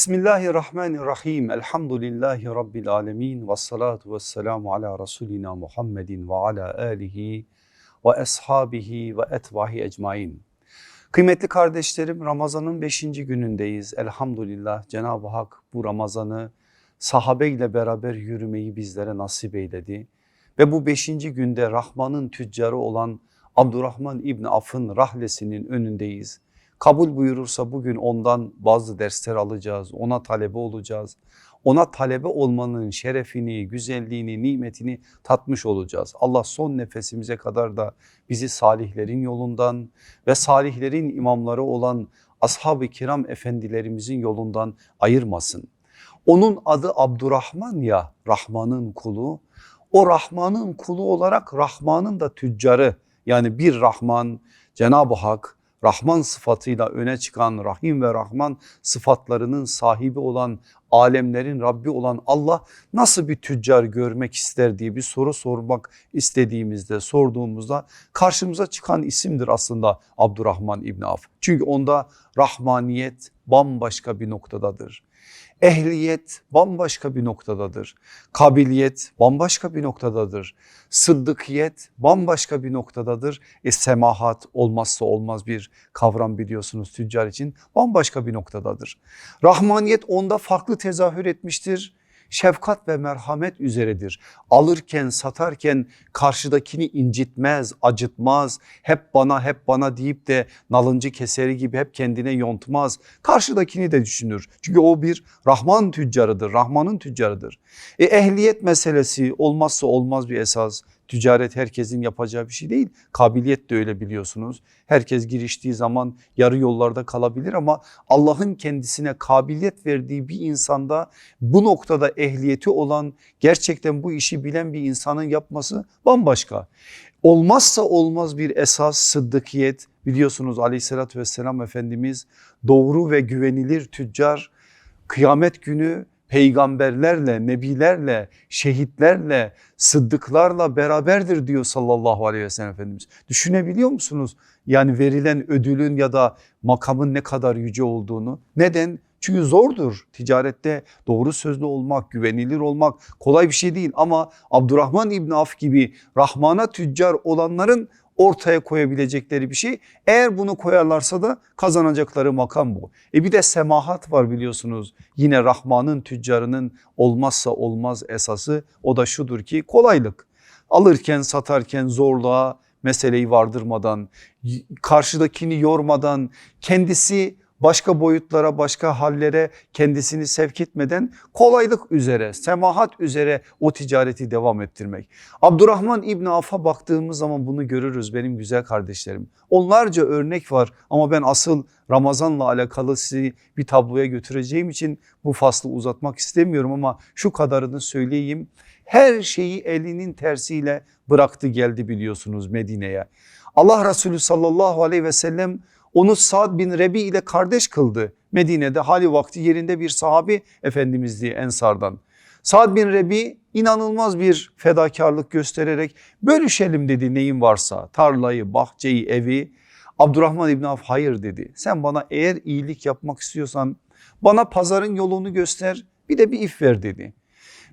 Bismillahirrahmanirrahim. Elhamdülillahi Rabbil alemin. Ve salatu ve selamu ala Resulina Muhammedin ve ala alihi ve ashabihi ve etvahi ecmain. Kıymetli kardeşlerim Ramazan'ın 5. günündeyiz. Elhamdülillah Cenab-ı Hak bu Ramazan'ı sahabeyle beraber yürümeyi bizlere nasip eyledi. Ve bu 5. günde Rahman'ın tüccarı olan Abdurrahman İbni Af'ın rahlesinin önündeyiz. Kabul buyurursa bugün ondan bazı dersler alacağız, ona talebe olacağız. Ona talebe olmanın şerefini, güzelliğini, nimetini tatmış olacağız. Allah son nefesimize kadar da bizi salihlerin yolundan ve salihlerin imamları olan ashab-ı kiram efendilerimizin yolundan ayırmasın. Onun adı Abdurrahman ya Rahman'ın kulu. O Rahman'ın kulu olarak Rahman'ın da tüccarı yani bir Rahman Cenab-ı Hak Rahman sıfatıyla öne çıkan Rahim ve Rahman sıfatlarının sahibi olan alemlerin Rabbi olan Allah nasıl bir tüccar görmek ister diye bir soru sormak istediğimizde sorduğumuzda karşımıza çıkan isimdir aslında Abdurrahman İbni Avf. Çünkü onda rahmaniyet bambaşka bir noktadadır. Ehliyet bambaşka bir noktadadır. Kabiliyet bambaşka bir noktadadır. Sıddıkiyet bambaşka bir noktadadır. E semahat olmazsa olmaz bir kavram biliyorsunuz tüccar için bambaşka bir noktadadır. Rahmaniyet onda farklı tezahür etmiştir şefkat ve merhamet üzeredir. Alırken satarken karşıdakini incitmez, acıtmaz. Hep bana hep bana deyip de nalıncı keseri gibi hep kendine yontmaz. Karşıdakini de düşünür. Çünkü o bir Rahman tüccarıdır, Rahman'ın tüccarıdır. E, ehliyet meselesi olmazsa olmaz bir esas. Ticaret herkesin yapacağı bir şey değil. Kabiliyet de öyle biliyorsunuz. Herkes giriştiği zaman yarı yollarda kalabilir ama Allah'ın kendisine kabiliyet verdiği bir insanda bu noktada ehliyeti olan gerçekten bu işi bilen bir insanın yapması bambaşka. Olmazsa olmaz bir esas sıddıkiyet biliyorsunuz aleyhissalatü vesselam Efendimiz doğru ve güvenilir tüccar kıyamet günü peygamberlerle, nebilerle, şehitlerle, sıddıklarla beraberdir diyor sallallahu aleyhi ve sellem Efendimiz. Düşünebiliyor musunuz? Yani verilen ödülün ya da makamın ne kadar yüce olduğunu. Neden? Çünkü zordur ticarette doğru sözlü olmak, güvenilir olmak kolay bir şey değil. Ama Abdurrahman İbni Af gibi Rahman'a tüccar olanların ortaya koyabilecekleri bir şey. Eğer bunu koyarlarsa da kazanacakları makam bu. E bir de semahat var biliyorsunuz. Yine Rahman'ın tüccarının olmazsa olmaz esası o da şudur ki kolaylık. Alırken satarken zorluğa meseleyi vardırmadan, karşıdakini yormadan, kendisi başka boyutlara başka hallere kendisini sevk etmeden kolaylık üzere semahat üzere o ticareti devam ettirmek. Abdurrahman İbni Af'a baktığımız zaman bunu görürüz benim güzel kardeşlerim. Onlarca örnek var ama ben asıl Ramazan'la alakalı sizi bir tabloya götüreceğim için bu faslı uzatmak istemiyorum ama şu kadarını söyleyeyim. Her şeyi elinin tersiyle bıraktı geldi biliyorsunuz Medine'ye. Allah Resulü sallallahu aleyhi ve sellem onu Sa'd bin Rebi ile kardeş kıldı. Medine'de hali vakti yerinde bir sahabi efendimizdi Ensardan. Sa'd bin Rebi inanılmaz bir fedakarlık göstererek bölüşelim dedi neyin varsa tarlayı, bahçeyi, evi. Abdurrahman İbn Avf hayır dedi. Sen bana eğer iyilik yapmak istiyorsan bana pazarın yolunu göster bir de bir if ver dedi.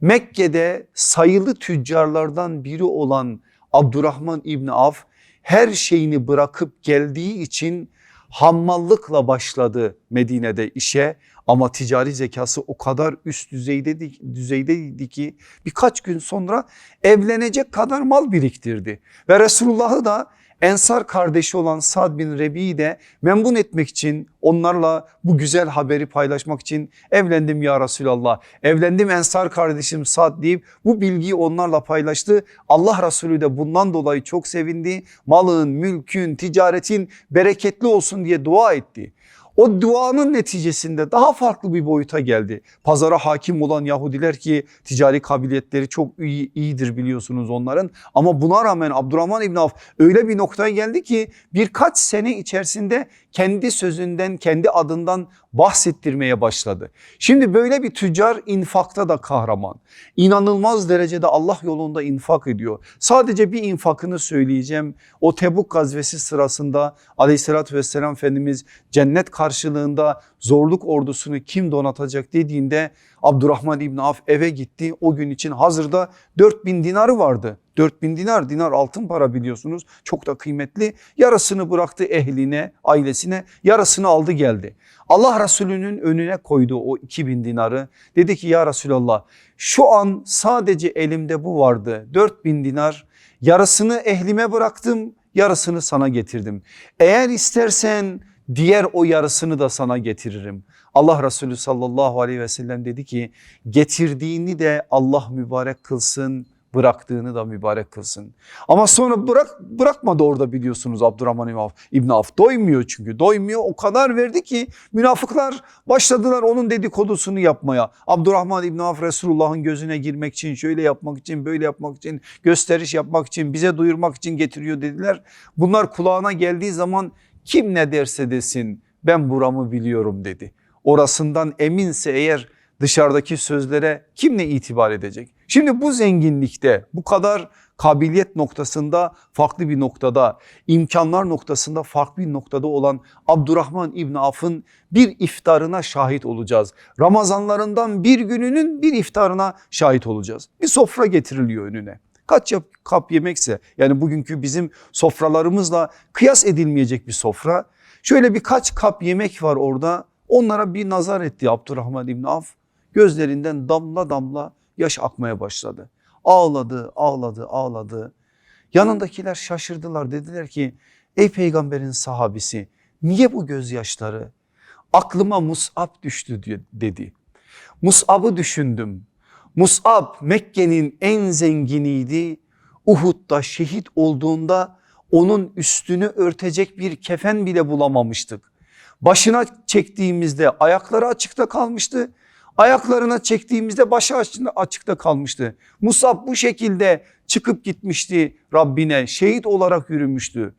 Mekke'de sayılı tüccarlardan biri olan Abdurrahman İbni Avf her şeyini bırakıp geldiği için hammallıkla başladı Medine'de işe ama ticari zekası o kadar üst düzeydeydi, düzeydeydi ki birkaç gün sonra evlenecek kadar mal biriktirdi. Ve Resulullah'ı da Ensar kardeşi olan Sad bin Rebi'yi de memnun etmek için onlarla bu güzel haberi paylaşmak için evlendim ya Resulallah. Evlendim Ensar kardeşim Sad deyip bu bilgiyi onlarla paylaştı. Allah Resulü de bundan dolayı çok sevindi. Malın, mülkün, ticaretin bereketli olsun diye dua etti. O duanın neticesinde daha farklı bir boyuta geldi. Pazara hakim olan Yahudiler ki ticari kabiliyetleri çok iyi, iyidir biliyorsunuz onların. Ama buna rağmen Abdurrahman İbn Avf öyle bir noktaya geldi ki birkaç sene içerisinde kendi sözünden kendi adından bahsettirmeye başladı. Şimdi böyle bir tüccar infakta da kahraman. İnanılmaz derecede Allah yolunda infak ediyor. Sadece bir infakını söyleyeceğim. O Tebuk gazvesi sırasında aleyhissalatü vesselam Efendimiz cennet karşılığında zorluk ordusunu kim donatacak dediğinde Abdurrahman İbni Avf eve gitti. O gün için hazırda 4000 dinarı vardı. 4000 dinar, dinar altın para biliyorsunuz çok da kıymetli. Yarısını bıraktı ehline, ailesine yarısını aldı geldi. Allah Resulü'nün önüne koydu o 2000 dinarı. Dedi ki ya Resulallah şu an sadece elimde bu vardı 4000 dinar yarısını ehlime bıraktım yarısını sana getirdim. Eğer istersen diğer o yarısını da sana getiririm. Allah Resulü sallallahu aleyhi ve sellem dedi ki getirdiğini de Allah mübarek kılsın bıraktığını da mübarek kılsın. Ama sonra bırak bırakmadı orada biliyorsunuz Abdurrahman İbn Avf doymuyor çünkü doymuyor o kadar verdi ki münafıklar başladılar onun dedikodusunu yapmaya. Abdurrahman İbn Avf Resulullah'ın gözüne girmek için şöyle yapmak için böyle yapmak için gösteriş yapmak için bize duyurmak için getiriyor dediler. Bunlar kulağına geldiği zaman kim ne derse desin ben buramı biliyorum dedi. Orasından eminse eğer dışarıdaki sözlere kim ne itibar edecek? Şimdi bu zenginlikte bu kadar kabiliyet noktasında farklı bir noktada imkanlar noktasında farklı bir noktada olan Abdurrahman İbni Af'ın bir iftarına şahit olacağız. Ramazanlarından bir gününün bir iftarına şahit olacağız. Bir sofra getiriliyor önüne. Kaç kap yemekse yani bugünkü bizim sofralarımızla kıyas edilmeyecek bir sofra. Şöyle birkaç kap yemek var orada onlara bir nazar etti Abdurrahman İbni Af. Gözlerinden damla damla yaş akmaya başladı. Ağladı, ağladı, ağladı. Yanındakiler şaşırdılar dediler ki ey peygamberin sahabisi niye bu gözyaşları? Aklıma Mus'ab düştü dedi. Mus'ab'ı düşündüm. Mus'ab Mekke'nin en zenginiydi. Uhud'da şehit olduğunda onun üstünü örtecek bir kefen bile bulamamıştık. Başına çektiğimizde ayakları açıkta kalmıştı. Ayaklarına çektiğimizde başı açıkta kalmıştı. Musab bu şekilde çıkıp gitmişti Rabbine şehit olarak yürümüştü.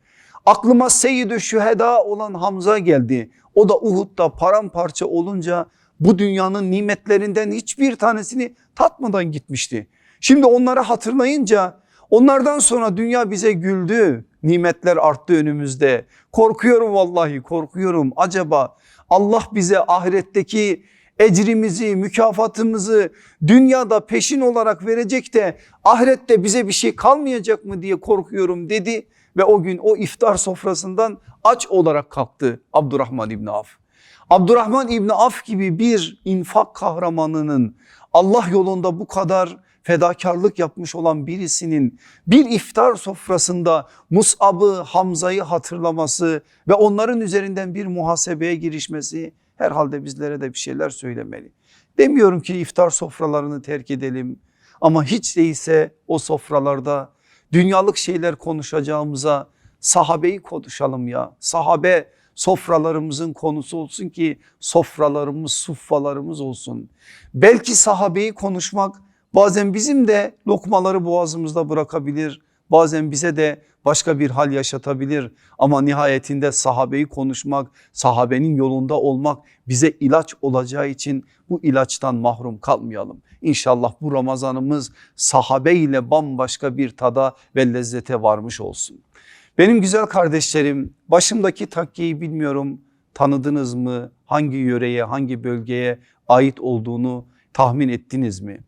Aklıma seyyid şüheda olan Hamza geldi. O da Uhud'da paramparça olunca bu dünyanın nimetlerinden hiçbir tanesini tatmadan gitmişti. Şimdi onları hatırlayınca onlardan sonra dünya bize güldü. Nimetler arttı önümüzde. Korkuyorum vallahi korkuyorum. Acaba Allah bize ahiretteki ecrimizi, mükafatımızı dünyada peşin olarak verecek de ahirette bize bir şey kalmayacak mı diye korkuyorum dedi ve o gün o iftar sofrasından aç olarak kalktı Abdurrahman İbni Af. Abdurrahman İbni Af gibi bir infak kahramanının Allah yolunda bu kadar fedakarlık yapmış olan birisinin bir iftar sofrasında Mus'ab'ı Hamza'yı hatırlaması ve onların üzerinden bir muhasebeye girişmesi herhalde bizlere de bir şeyler söylemeli. Demiyorum ki iftar sofralarını terk edelim ama hiç değilse o sofralarda dünyalık şeyler konuşacağımıza sahabeyi konuşalım ya. Sahabe sofralarımızın konusu olsun ki sofralarımız, suffalarımız olsun. Belki sahabeyi konuşmak bazen bizim de lokmaları boğazımızda bırakabilir. Bazen bize de başka bir hal yaşatabilir ama nihayetinde sahabeyi konuşmak, sahabenin yolunda olmak bize ilaç olacağı için bu ilaçtan mahrum kalmayalım. İnşallah bu Ramazanımız sahabe ile bambaşka bir tada ve lezzete varmış olsun. Benim güzel kardeşlerim başımdaki takkiyi bilmiyorum tanıdınız mı? Hangi yöreye hangi bölgeye ait olduğunu tahmin ettiniz mi?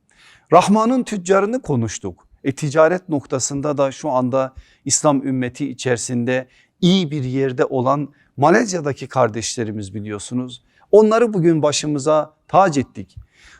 Rahman'ın tüccarını konuştuk. E, ticaret noktasında da şu anda İslam ümmeti içerisinde iyi bir yerde olan Malezya'daki kardeşlerimiz biliyorsunuz. Onları bugün başımıza tac ettik.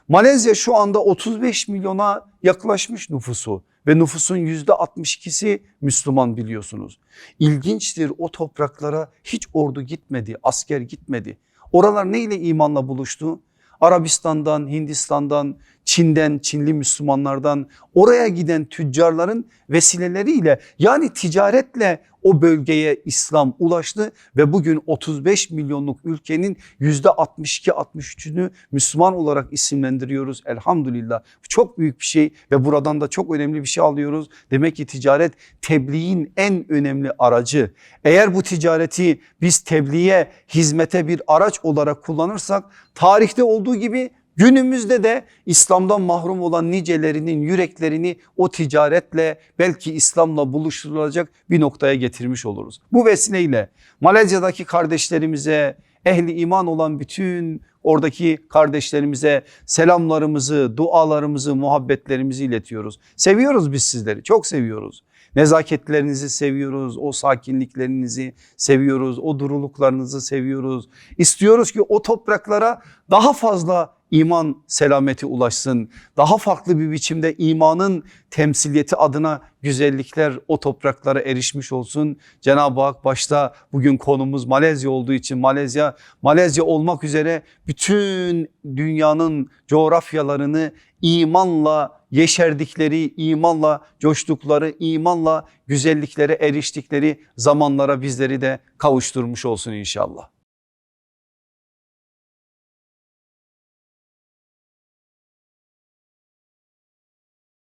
Malezya şu anda 35 milyona yaklaşmış nüfusu ve nüfusun yüzde 62'si Müslüman biliyorsunuz. İlginçtir o topraklara hiç ordu gitmedi, asker gitmedi. Oralar neyle imanla buluştu? Arabistan'dan, Hindistan'dan, Çin'den, Çinli Müslümanlardan oraya giden tüccarların vesileleriyle yani ticaretle o bölgeye İslam ulaştı ve bugün 35 milyonluk ülkenin yüzde 62-63'ünü Müslüman olarak isimlendiriyoruz elhamdülillah. Çok büyük bir şey ve buradan da çok önemli bir şey alıyoruz. Demek ki ticaret tebliğin en önemli aracı. Eğer bu ticareti biz tebliğe, hizmete bir araç olarak kullanırsak tarihte olduğu gibi Günümüzde de İslam'dan mahrum olan nicelerinin yüreklerini o ticaretle belki İslam'la buluşturulacak bir noktaya getirmiş oluruz. Bu vesileyle Malezya'daki kardeşlerimize ehli iman olan bütün oradaki kardeşlerimize selamlarımızı, dualarımızı, muhabbetlerimizi iletiyoruz. Seviyoruz biz sizleri, çok seviyoruz. Nezaketlerinizi seviyoruz, o sakinliklerinizi seviyoruz, o duruluklarınızı seviyoruz. İstiyoruz ki o topraklara daha fazla iman selameti ulaşsın. Daha farklı bir biçimde imanın temsiliyeti adına güzellikler o topraklara erişmiş olsun. Cenab-ı Hak başta bugün konumuz Malezya olduğu için Malezya, Malezya olmak üzere bütün dünyanın coğrafyalarını imanla yeşerdikleri, imanla coştukları, imanla güzelliklere eriştikleri zamanlara bizleri de kavuşturmuş olsun inşallah.